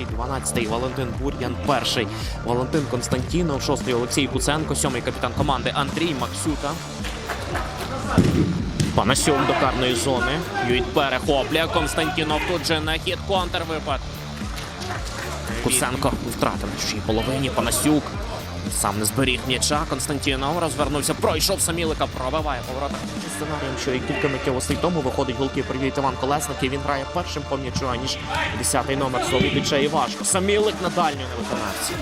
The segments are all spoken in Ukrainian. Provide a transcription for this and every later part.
третій, 12-й Валентин Бур'ян, перший Валентин Константінов, шостий Олексій Куценко, сьомий капітан команди Андрій Максюта. Панасьом до карної зони. Юїт перехоплює. Константінов тут же на хід контрвипад. Куценко втратив на чужій половині. Панасюк сам не зберіг м'яча. Константінов розвернувся, пройшов Самілика, пробиває поворота. Сценарієм, що і кілька миттєвостей тому виходить голкіпер Юїт Іван Колесник, і він грає першим по м'ячу, аніж 10-й номер Солодича і важко. Самілик на дальню не виконавці.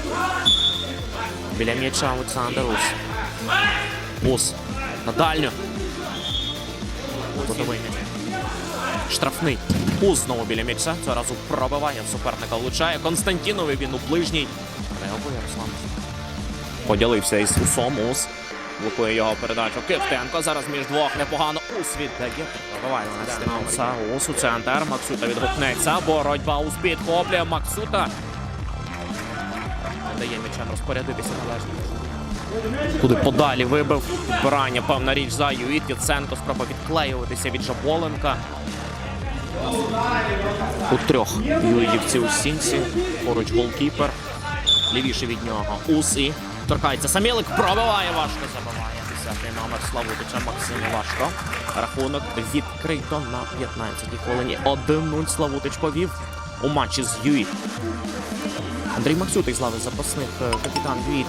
Біля м'яча Олександр Ус. Ус на дальню. М'яч. Штрафний. Уз знову біля м'яча. Цього разу пробиває суперника. Влучає Константінові. Він у ближній. Реагує Руслан. Поділився із Усом. Ус. Блокує його передачу. Кивтенко. Зараз між двох непогано. Ус віддає. Пробиває Настя. Ус у центр. Максута відгукнеться. Боротьба Ус підхоплює. Максута. Не дає м'ячам розпорядитися належно. Куди подалі вибив. Підбирання, певна річ за Юїт. Яценко спроба відклеюватися від Жаболенка. У трьох юїдівці у стінці. Поруч голкіпер. Лівіше від нього. Ус і торкається. Самілик пробиває важко. Забиває. Десятий номер Славутича Максим Важко. Рахунок відкрито на 15-й хвилині. 1-0 Славутич повів у матчі з Юїт. Андрій Максютик з лави запасних е, капітан Юїт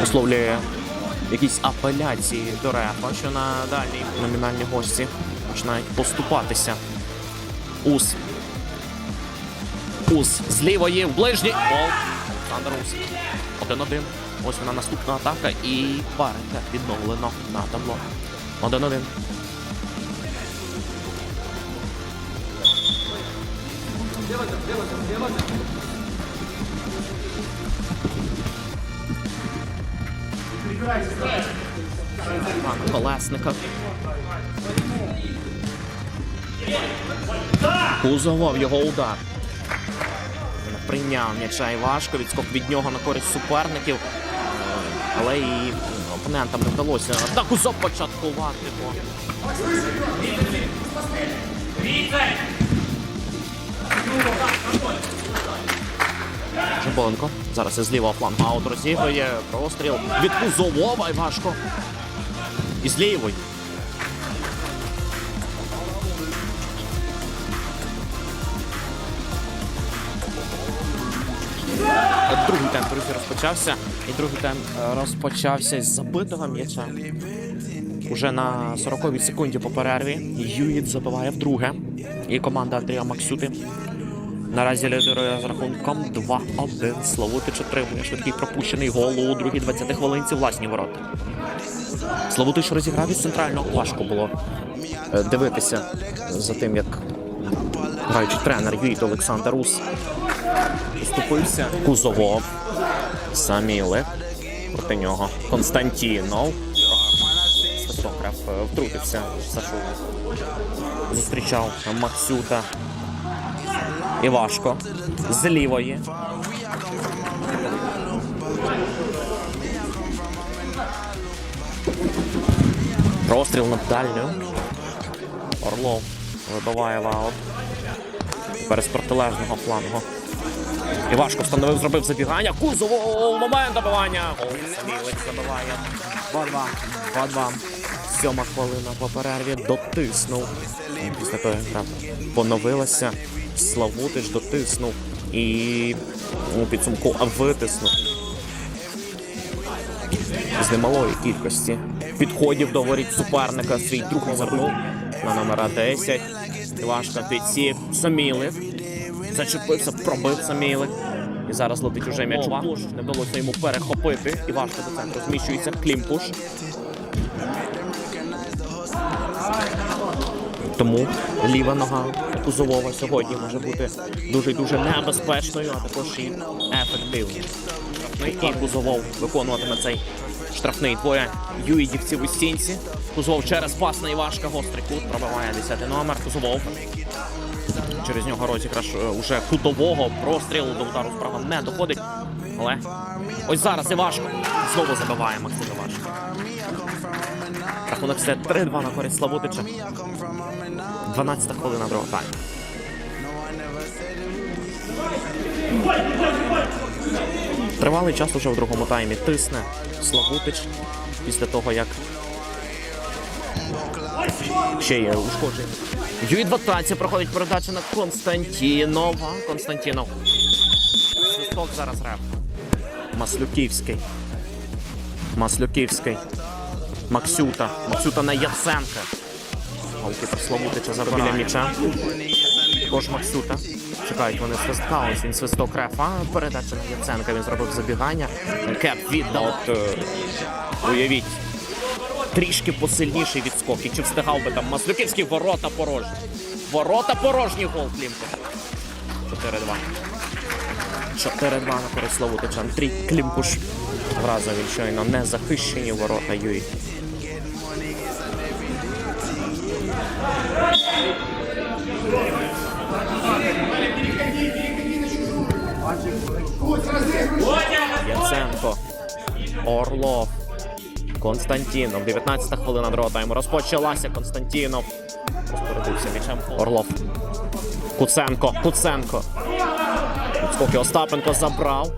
висловлює якісь апеляції до рефа, що на дальній номінальні гості починають поступатися. Ус. Ус з лівої в ближній. Гол. Олександр Ус. Один-один. Ось вона наступна атака і парите відновлено на табло. Один-один. Івана Колесника. Кузовов його удар. Прийняв м'яча важко. Відскок від нього на користь суперників. Е, Але і опонентам не вдалося. Так Кузов початкувати. Бо... Жаболенко. Зараз із лівого флангу аут розігрує. Простріл від Кузовова і важко. Із лівої. Другий тайм, друзі, розпочався. І другий тайм е, розпочався з забитого м'яча. Уже на 40-й секунді по перерві Юїт забиває вдруге. І команда Андрія Максюти Наразі лідирує з рахунком 2-1. Славутич отримує швидкий пропущений гол у другій 20 хвилинці власні ворота. Славутич розіграв із центрального. Важко було е, дивитися за тим, як граючий тренер Юїт Олександр Ус поступився. Кузовов. Самілик. Проти нього Константінов. Свистокраф е, втрутився. Сашу зустрічав Максюта. І важко. З лівої. Простріл на дальню. Орлов вибиває в аут. Тепер з протилежного флангу. І важко встановив, зробив забігання. Кузово момент добивання. Самілик забиває. 2-2. 2-2. Сьома хвилина по перерві дотиснув. Після того, як гра поновилася. Славутич дотиснув і у підсумку витиснув. З немалої кількості підходів до воріт суперника свій другий забив на номера 10. Важко підсів Самілик. Зачепився, пробив Самілик. І зараз летить уже м'яч. у. Не вдалося йому перехопити. І важко до центру зміщується Клімпуш. Тому ліва нога Кузовова сьогодні може бути дуже дуже небезпечною, а також і ефективною. Ну і Кузовов виконуватиме цей штрафний двоє юїдівців у стінці. Кузовов через пас на Івашка, гострий кут, пробиває 10 номер. Кузовов. Через нього розіграш е, уже кутового прострілу до удару справа не доходить. Але ось зараз Івашко знову забиває Максим Івашко. Рахунок все 3-2 на користь Славутича. 12 хвилина другого тайму. Тривалий час уже в другому таймі тисне Славутич після того, як ще є ушкодження. Юїд в проходить передача на Константінова. Константінов. Свисток зараз реп. Маслюківський. Маслюківський. Максюта. Максюта на Яценка. Голкіпер Славутича забирає біля м'яча. Також Максюта. Чекають вони свистка. Ось він свисток рефа. Передача на Яценка. Він зробив забігання. Кеп віддав. От, е, уявіть. Трішки посильніший відскок. І чи встигав би там Маслюківський ворота порожні. Ворота порожні гол Клімко. 4-2. 4-2 на користь Славутича. Андрій Клімкуш. Вразив він щойно не захищені ворота Юї. Константінов. 19-та хвилина другого тайму. Розпочалася Константінов. Розпорядився м'ячем. Орлов. Куценко. Куценко. Скоки Остапенко забрав.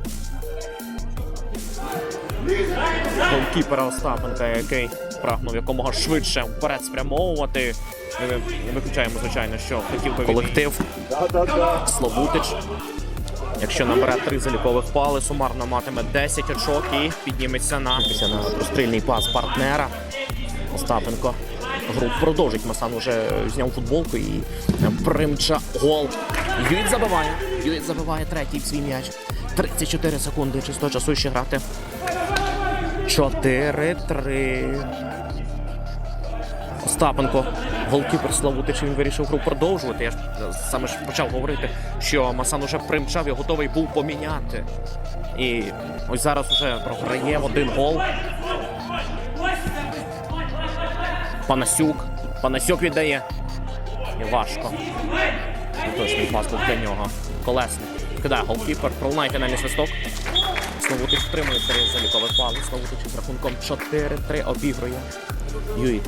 Голкіпера Остапенка, який прагнув якомога швидше вперед спрямовувати. Ми виключаємо, звичайно, що хотів би колектив Славутич. Якщо набере три залікових пали, сумарно матиме 10 очок і підніметься на, на прострільний пас партнера. Остапенко. Гру продовжить. Масан уже зняв футболку і примча гол. Юїт забиває. Юїт забиває третій свій м'яч. 34 секунди чисто часу ще грати. 4-3. Остапенко, голкіпер Славутич, він вирішив гру продовжувати. Я ж е, саме ж почав говорити, що Масан уже примчав і готовий був поміняти. І ось зараз уже програє один гол. Панасюк. Панасюк віддає. І важко. Точний пас для нього. Колесник. Кидає голкіпер, пролунає фінальний свисток. Славутич втримує три залікових бали. Славутич з рахунком 4-3 обігрує. Юїт.